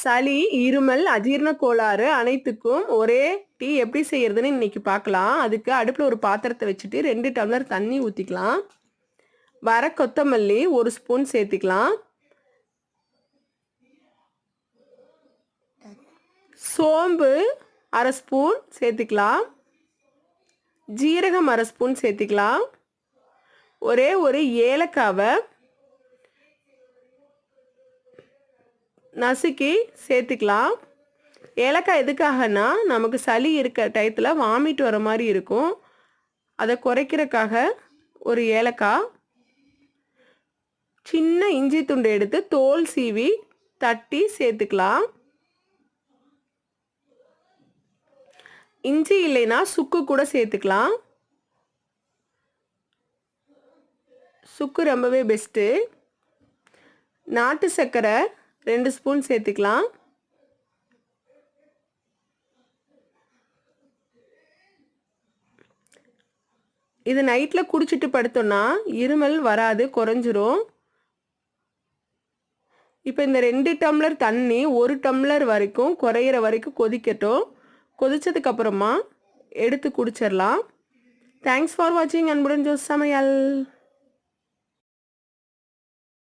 சளி இருமல் அஜீரண கோளாறு அனைத்துக்கும் ஒரே டீ எப்படி செய்யறதுன்னு இன்னைக்கு பார்க்கலாம். அதுக்கு அடுப்பில் ஒரு பாத்திரத்தை வச்சுட்டு ரெண்டு டம்ளர் தண்ணி ஊற்றிக்கலாம் வர கொத்தமல்லி ஒரு ஸ்பூன் சேர்த்துக்கலாம். சோம்பு அரை ஸ்பூன் சேர்த்துக்கலாம். ஜீரகம் அரை ஸ்பூன் சேர்த்துக்கலாம். ஒரே ஒரு ஏலக்காவை நசுக்கி சேர்த்துக்கலாம். ஏலக்காய் எதுக்காகனா நமக்கு சளி இருக்க டயத்தில் வாமிட் வர மாதிரி இருக்கும். அதை குறைக்கிறதுக்காக ஒரு ஏலக்காய் சின்ன இஞ்சி துண்டு எடுத்து தோல் சீவி தட்டி சேர்த்துக்கலாம். இஞ்சி இல்லைன்னா சுக்கு கூட சேர்த்துக்கலாம். சுக்கு ரொம்பவே பெஸ்ட்டு நாட்டு சர்க்கரை ரெண்டு ஸ்பூன் சேர்த்துக்கலாம். இது நைட்டில் குடிச்சிட்டு படுத்தோன்னா இருமல் வராது குறைஞ்சிரும். இப்போ இந்த ரெண்டு டம்ளர் தண்ணி ஒரு டம்ளர் வரைக்கும் குறையிற வரைக்கும் கொதிக்கட்டும். கொதிச்சதுக்கப்புறமா எடுத்து குடிச்சிடலாம் தேங்க்ஸ் ஃபார் வாட்சிங் அன்புடன் ஜோஸ் சமையல்.